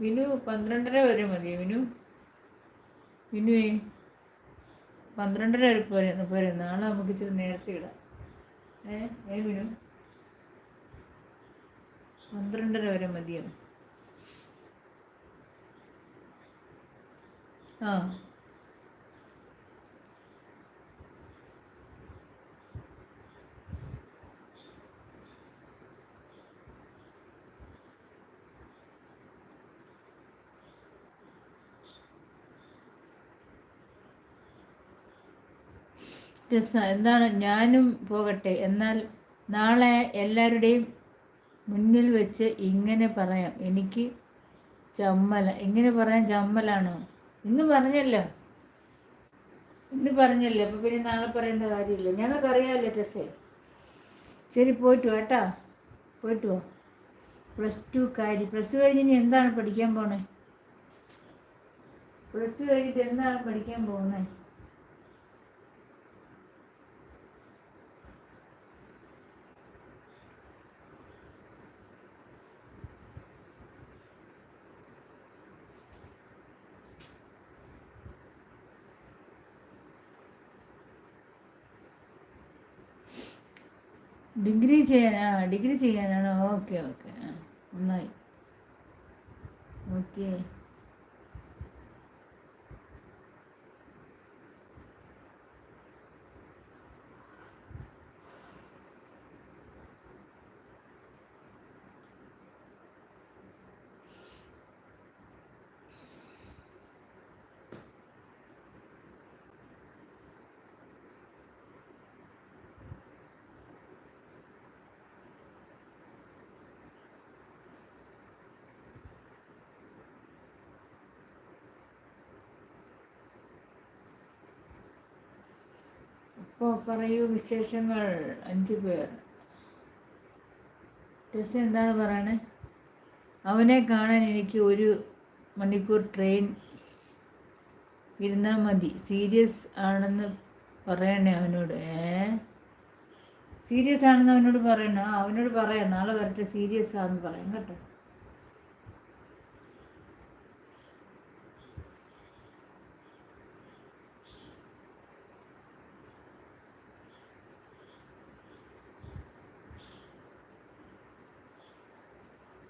വിനു പന്ത്രണ്ടര വരെ മതി വിനു? വിനുവേ പന്ത്രണ്ടര വരെ പോരെ പോരെ. നാളെ നമുക്ക് ഇച്ചിരി നേരത്തെ ഇടാം. ഏ ഏ വിനു? പന്ത്രണ്ടര വരെ മതിയോ? എന്താണ്? ഞാനും പോകട്ടെ. എന്നാൽ നാളെ എല്ലാവരുടെയും മുന്നിൽ വെച്ച് ഇങ്ങനെ പറയാം. എനിക്ക് ചമ്മല. ഇങ്ങനെ പറയാൻ ചമ്മലാണോ? ഇന്ന് പറഞ്ഞല്ലോ. ഇന്ന് പറഞ്ഞല്ലോ. അപ്പോൾ പിന്നെ നാളെ പറയേണ്ട കാര്യമില്ല. ഞങ്ങൾക്കറിയാമല്ലോ ടെസ്റ്റേ ശരി പോയിട്ട് കേട്ടോ. പോയിട്ട് പ്ലസ് ടു കാര്യം. പ്ലസ് ടു കഴിഞ്ഞ് എന്താണ് പഠിക്കാൻ പോണേ? പ്ലസ് ടു കഴിഞ്ഞിട്ട് എന്താണ് പഠിക്കാൻ പോകുന്നത് ഡിഗ്രി ചെയ്യാനാ ഡിഗ്രി ചെയ്യാനാണോ. Okay okay. നന്നായി. ഓക്കെ. ഇപ്പോൾ പറയൂ വിശേഷങ്ങൾ അഞ്ചു പേർ. ടെസ് എന്താണ് പറയണേ? അവനെ കാണാൻ എനിക്ക് ഒരു മണിക്കൂർ ട്രെയിൻ ഇരുന്നാൽ മതി. സീരിയസ് ആണെന്ന് പറയണേ അവനോട്. ഏ? സീരിയസ് ആണെന്ന് അവനോട് പറയണോ? അവനോട് പറയാം. നാളെ വരട്ടെ സീരിയസ് ആണെന്ന് പറയാം. കേട്ടോ?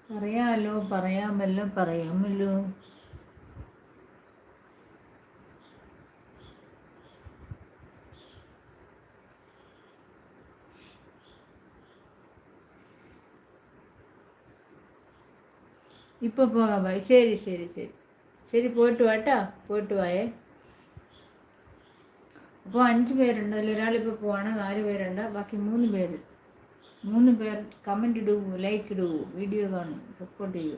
പറയാമല്ലോ പറയാമല്ലോ പറയാമല്ലോ. ഇപ്പോൾ പോകാം ഭായി. ശരി ശരി ശരി. ശരി പോയിട്ട് വാട്ടാ പോയിട്ട് വായേ. അപ്പോൾ അഞ്ച് പേരുണ്ട്. അതിൽ ഒരാളിപ്പോൾ പോവാണ്. നാല് പേരുണ്ട്. ബാക്കി മൂന്ന് പേര്. മൂന്ന് പേർ കമന്റ് ഇടൂ ലൈക്ക് ഇടൂ വീഡിയോ കാണും സപ്പോർട്ട് ചെയ്യൂ.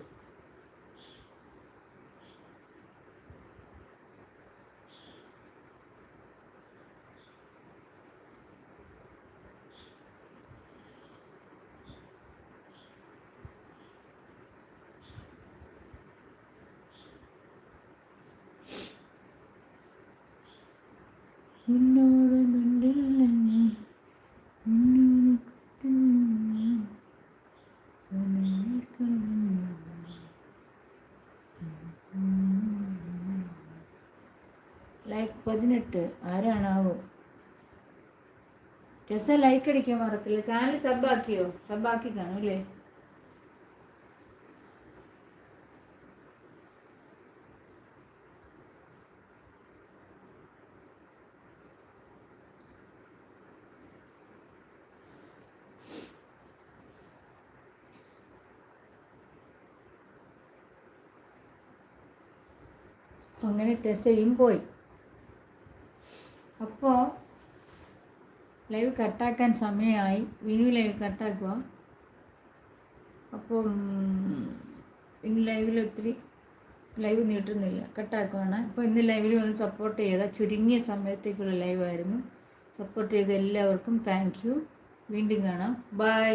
മുന്നോട് ലൈക്ക് പതിനെട്ട്. ആരാണാവോ? രസ ലൈക്ക് അടിക്കാൻ മറക്കില്ല? ചാനൽ സബാക്കിയോ സബാക്കി കാണും അല്ലേ? അങ്ങനെ ടെസ്റ്റ് പോയി അപ്പോൾ ലൈവ് കട്ടാക്കാൻ സമയമായി. വിനു ലൈവ് കട്ടാക്കുക അപ്പോൾ ഇന്ന് ലൈവിൽ ഒത്തിരി ലൈവ് നീട്ടുന്നില്ല. കട്ടാക്കുവാണ് അപ്പോൾ ഇന്ന് ലൈവിൽ വന്ന് സപ്പോർട്ട് ചെയ്ത ചുരുങ്ങിയ സമയത്തേക്കുള്ള ലൈവായിരുന്നു സപ്പോർട്ട് ചെയ്ത എല്ലാവർക്കും താങ്ക് വീണ്ടും കാണാം. ബൈ